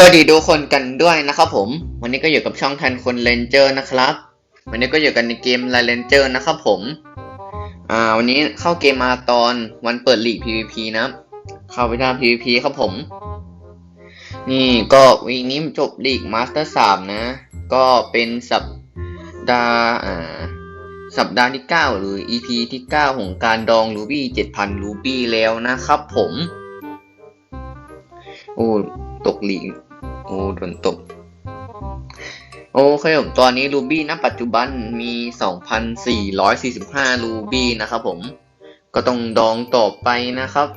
สวัสดีทุกคนกันด้วยนะครับผม วันนี้ก็อยู่กับช่องทันคนเลนเจอร์นะครับ วันนี้ก็อยู่กันในเกมไลเลนเจอร์นะครับผม อ่า วันนี้เข้าเกมมาตอนวันเปิดลีก PVP นะ เข้าไปทำ PVP ครับผม นี่ก็วีนี้จบลีกมาสเตอร์สามนะ ก็เป็นสัปดาห์อ่าสัปดาห์ที่ 9 หรือ EP ที่ 9 ของการดองรูบี้7,000รูบี้แล้วนะครับผม โอ้ตกหลีก โอ้โดนตก โอเคผมตอนนี้รูบี้ณปัจจุบันมี 2,445 รูบี้นะครับผม ก็ต้องดองต่อไปนะครับ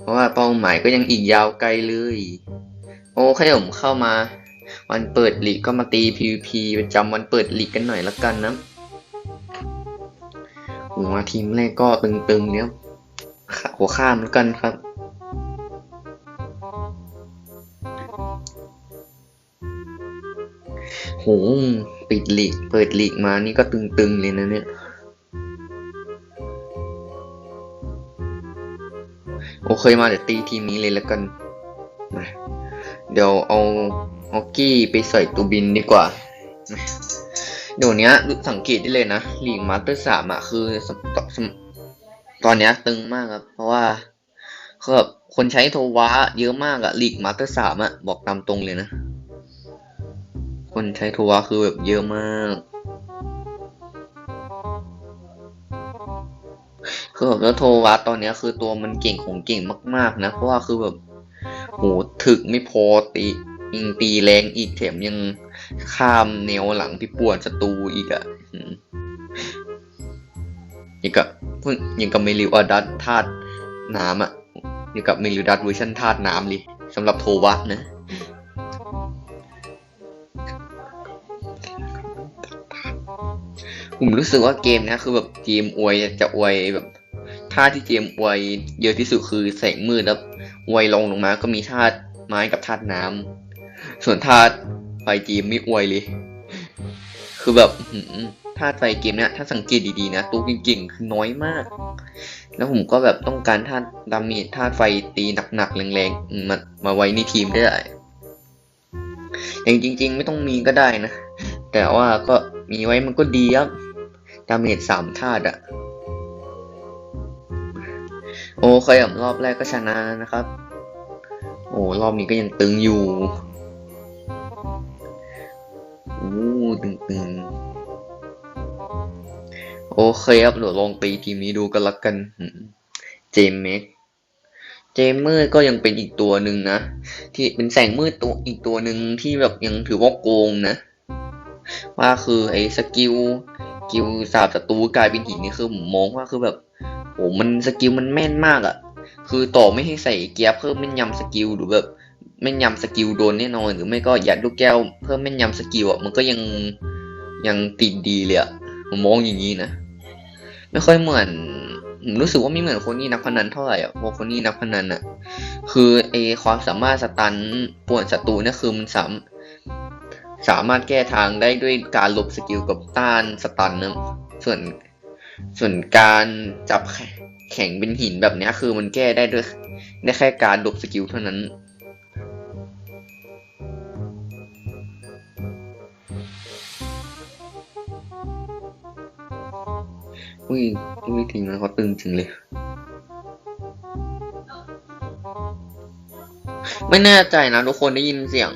เพราะว่าเป้าหมายก็ยังอีกยาวไกลเลย โอเคผมเข้ามา วันเปิดลีกก็มาตี PVP ประจำวันเปิดลีกกันหน่อยละกันนะหัวทีมแรกก็ตึงๆเนี้ยหัวข้ามแล้วกันครับ หปิดลีก เปิดลีกมานี่ก็ตึงๆเลยนะเนี่ย โอเคมาเดี๋ยวตีทีมนี้เลยแล้วกันมาเดี๋ยวเอาเอากี้ไปใส่ตูบินดีกว่า เดี๋ยวนี้สังเกตได้เลยนะลีกมาสเตอร์สามอะคือตอนนี้ตึงมากครับ เพราะว่าคือแบบคนใช้โทวะเยอะมากอะลีกมาสเตอร์สามอะบอกตามตรงเลยนะ คนใช้โทวะคือแบบเยอะมาก คือแบบแล้วโทวะตอนนี้คือตัวมันเก่งของเก่งมากๆนะ เพราะว่าคือแบบโหถึกไม่พอตียิงตีแรงอีกแถมยังข้ามแนวหลังที่ปวนศัตรูอีกอะ่ะยังกับเพิ่งยังกับเมลิวอดัตธาตุน้ำอะ่ะยังกับเมลิวดัตเวอร์ชันธาตุน้ำเลยสำหรับโทวะนะ ผมรู้สึกว่าเกมนี้ยคือแบบเกมอวยจะอวยแบบท่าที่เกมอวยเยอะที่สุดคือแสงมืดแล้วอวยลงลงมา ก็มีธาตุไม้กับธาตุน้ำส่วนธาตุไฟเกมไม่อวยเลย คือแบบหืมธาตุไฟเกมเนี้ยถ้าสังเกตดีๆนะตัวเก่งๆคือน้อยมาก แล้วผมก็แบบต้องการธาตุดาเมจธาตุไฟตีหนักๆแรงๆมามาไว้ในทีมได้อย่างจริง ๆ ไม่ต้องมีก็ได้นะแต่ว่าก็มีไว้มันก็ดีครับ ดาเมจสามธาตุอะโอเคครับรอบแรกก็ชนะนะครับ โอ้รอบนี้ก็ยังตึงอยู่โอ้ตึงตึงๆโอเคครับเดี๋ยวลองตีทีมนี้ดูกันละกัน เจมเมกเจมมืดก็ยังเป็นอีกตัวหนึ่งนะ ที่เป็นแสงมืดตัวอีกตัวหนึ่งที่แบบยังถือว่าโกงนะ ว่าคือไอ้สกิล กิลสาบศัตรูกลายเป็นหินนี่คือผมมองว่าคือแบบโหมันสกิลมันแม่นมากอะ่ะ คือต่อไม่ให้ใส่เกียร์เพิ่มแม่นยำสกิลหรือแบบแม่นยำสกิลโดนแน่นอน หรือไม่ก็ยัดลูกแก้วเพิ่มแม่นยำสกิลอะมันก็ยังยังติดดีเลยอะ่ะผมมองอย่างนี้นะไม่ค่อยเหมือนผมรู้สึกว่าไม่เหมือนคนนี้นักพนันเท่าไหร่อะเพราะคนนี้นักพนันอะ คือไอความสามารถสตันป่วนศัตรูเนี่ยคือมันสาม สามารถแก้ทางได้ด้วยการลบสกิลกับต้านสตันนะส่วนส่วนการจับแข็งเป็นหินแบบนี้คือมันแก้ได้ด้วยได้แค่การลบสกิลเท่านั้นอุ้ยอุ้ยทีมนั้นเขาตึงจริงเลย ไม่แน่ใจนะทุกคนได้ยินเสียง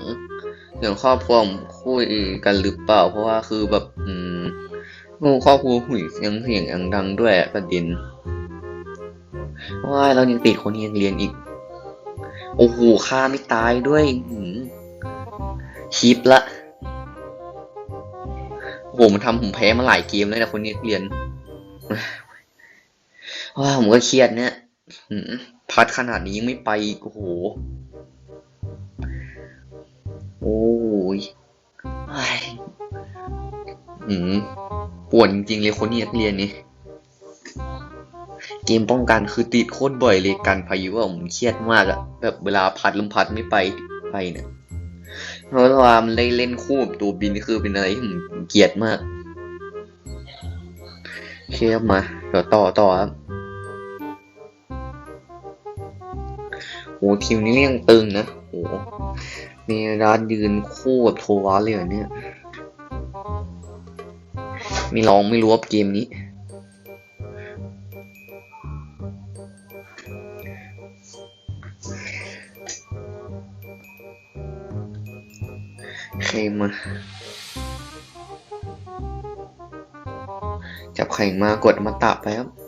เสียงครอบครัวผมคุยกันหรือเปล่า เพราะว่าคือแบบ อืมครอบครัวหุยเสียงเสียงอย่างดังด้วยประเด็นว่าเรายังติดคนยังเรียนอีก โอ้โหฆ่าไม่ตายด้วยหืมชิปละโอ้โหมันทำผมแพ้มาหลายเกมแล้วนะคนนี้เรียนว่าผมก็เครียดเนี่ยพัดขนาดนี้ยังไม่ไปโอ้โห โอ้ยไอหืมปวนจริงๆเลยคนนี้เรียนนี่ เกมป้องกันคือติดโคตรบ่อยเลยกันพายุว่าผมเครียดมากอะแบบเวลาพัดลมพัดไม่ไปไปเนี่ยเพราะว่ามันได้เล่นคู่กับตัวบินคือเป็นอะไรที่ผมเกลียดมากโอเคครับมาเดี๋ยวต่อต่อครับโหทีมนี้ยังตึงนะโหมีร้านยืนคู่กับโทวาเลยเหรอเนี่ยมีลองไม่รู้ว่าเกมนี้ ใครมาจับไข่มากดมาตะไปครับ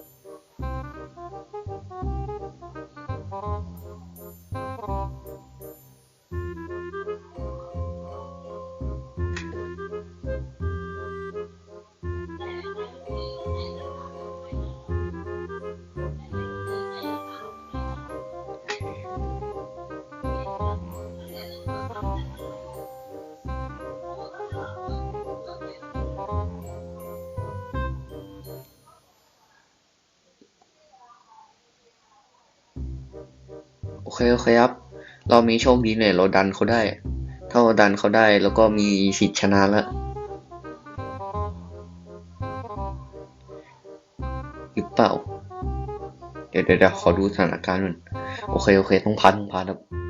เคโอเคครับ เรามีโชคดีเน่ยเราดันเขาได้ ถ้าเราดันเขาได้แล้วก็มีสิทธิ์ชนะแล้วหรือเปล่าเดี๋ยวเดี๋ยวเดี๋ยวขอดูสถานการณ์มันโอเคโอเคต้องพัดต้องพัดครับ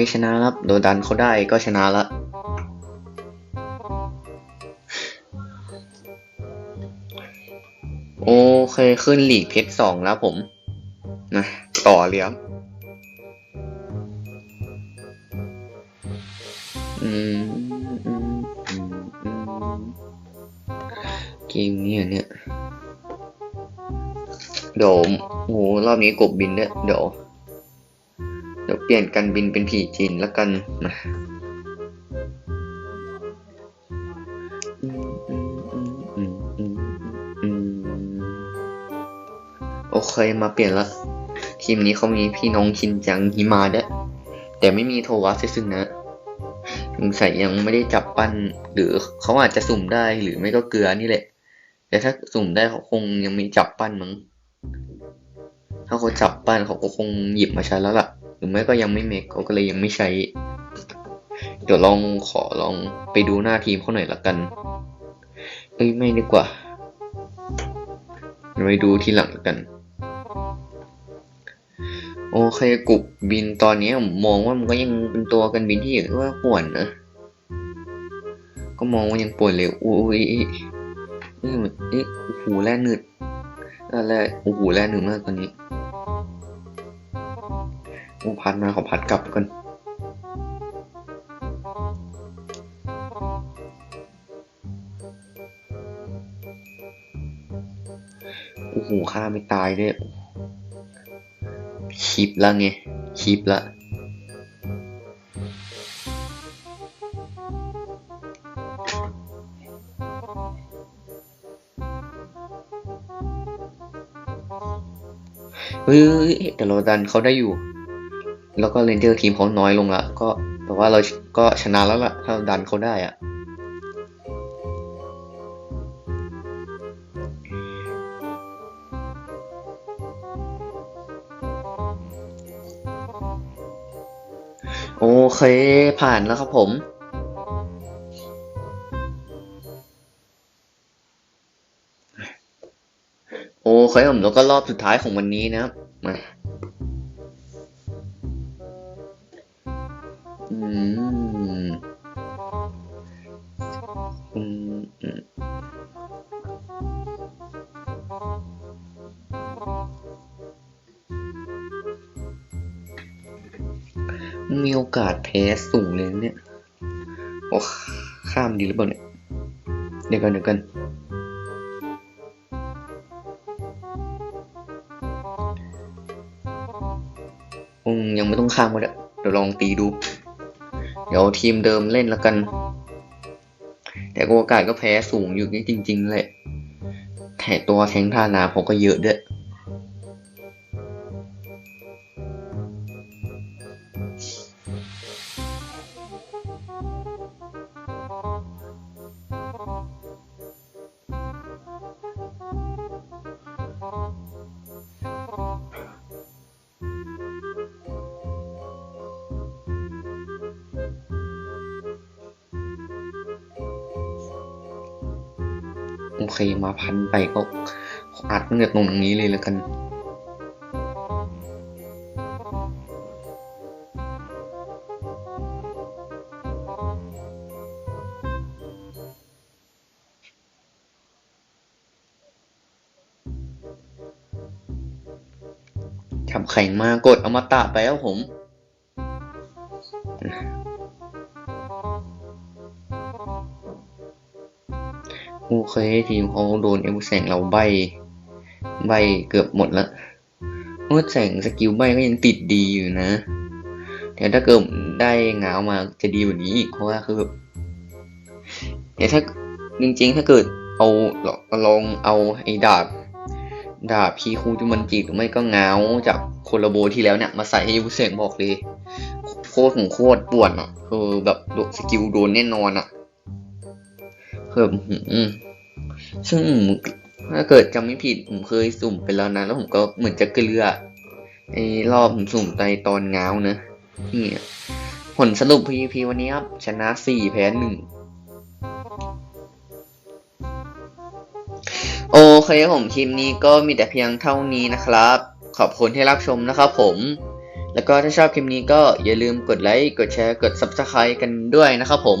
โอชนะครับ โดนดันเขาได้ก็ชนะละโอเคขึ้นหลีกเพชรสองแล้วผมนะต่อเลยครับอืมเกมนี้เหรอเนี่ยเดี๋ยวโหรอบนี้กบบินเนี่ยเดี๋ยว ดี๋ยวเปลี่ยนกันบินเป็นผีจีนแล้วกันนะโอเคมาเปลี่ยนละทีมนี้เขามีพี่น้องชินจังฮิมาด้วยแต่ไม่มีโทวัสซึ่งนะสงสัยยังไม่ได้จับปั้น หรือเขาอาจจะสุ่มได้หรือไม่ก็เกลือนี่แหละ แต่ถ้าสุ่มได้เขาคงยังมีจับปั้นมั้งถ้าเขาจับปั้นเขาก็คงหยิบมาใช้แล้วล่ะ หรือไม่ก็ยังไม่เมคเขาก็เลยยังไม่ใช้ เดี๋ยวลองขอลองไปดูหน้าทีมเขาหน่อยละกันเอ้ยไม่ดีกว่าไปดูทีหลังกัน โอเคกรุบบินตอนนี้ผมมองว่ามันก็ยังเป็นตัวกันบินที่ว่าป่วนนะ ก็มองว่ายังป่วนเลยอุ้ยเอ้ยเอ้ยเอ้ยโอ้โหแล่หนืดแล่โอ้โหแล่หนืดมากตอนนี้ โอ้พัดมาขอพัดกลับก่อนโอ้โหฆ่าไม่ตายด้วยชิปละไงชิปละเฮ้ยแต่เราดันเขาได้อยู่ แล้วก็เรนเจอร์ทีมเขาน้อยลงละก็แปลว่าเราก็ชนะแล้วล่ะ ถ้าเราดันเขาได้อะโอเคผ่านแล้วครับผมโอเคผมแล้วก็รอบสุดท้ายของวันนี้นะครับ มีโอกาสแพ้สูงเลยนะเนี่ย โอ้ข้ามดีหรือเปล่าเนี่ย เดี๋ยวกันเดี๋ยวกัน ยังไม่ต้องข้ามก็ได้เดี๋ยวลองตีดู เดี๋ยวทีมเดิมเล่นแล้วกัน แต่โอกาสก็แพ้สูงอยู่นี่จริง ๆ เลยแถตัวแทงท่านาผมก็เยอะด้วย โอเคมาพันไปก็อัดตั้งแต่ตรงนี้เลยแล้วกันทำแข่งมากดอมตะไปแล้วผม โอเคทีมเขาโดนเอลแสงเราใบ ใบเกือบหมดล้วเมื่อแสงสกิลใบก็ยังติดดีอยู่นะ แต่ถ้าเกิดได้เงามาจะดีกว่านี้อีกเพราะว่าคือแบบแต่ถ้าจริงๆ ถ้าเกิดเอาลองเอาไอ้ดาบดาบพีคูจุมันจิหรือไม่ก็เงาจากโคลาโบที่แล้วเนี่ยมาใส่ให้ยูเซงบอกเลย โคตรของโคตรปวดอะคือแบบสกิลโดนแน่นอนอะ แบบซึ่งถ้าเกิดจำไม่ผิดผมเคยสุ่มไปแล้วนะแล้วผมก็เหมือนจะเกลือไอ้รอบผมสุ่มไปตอนเงาวนะนี่ผลสรุป PVP วันนี้ครับ ชนะสี่แพ้หนึ่งโอเคผมคลิปนี้ก็มีแต่เพียงเท่านี้นะครับ ขอบคุณที่รับชมนะครับผม แล้วก็ถ้าชอบคลิปนี้ก็อย่าลืมกดไลค์ กดแชร์ กด Subscribe กันด้วยนะครับผม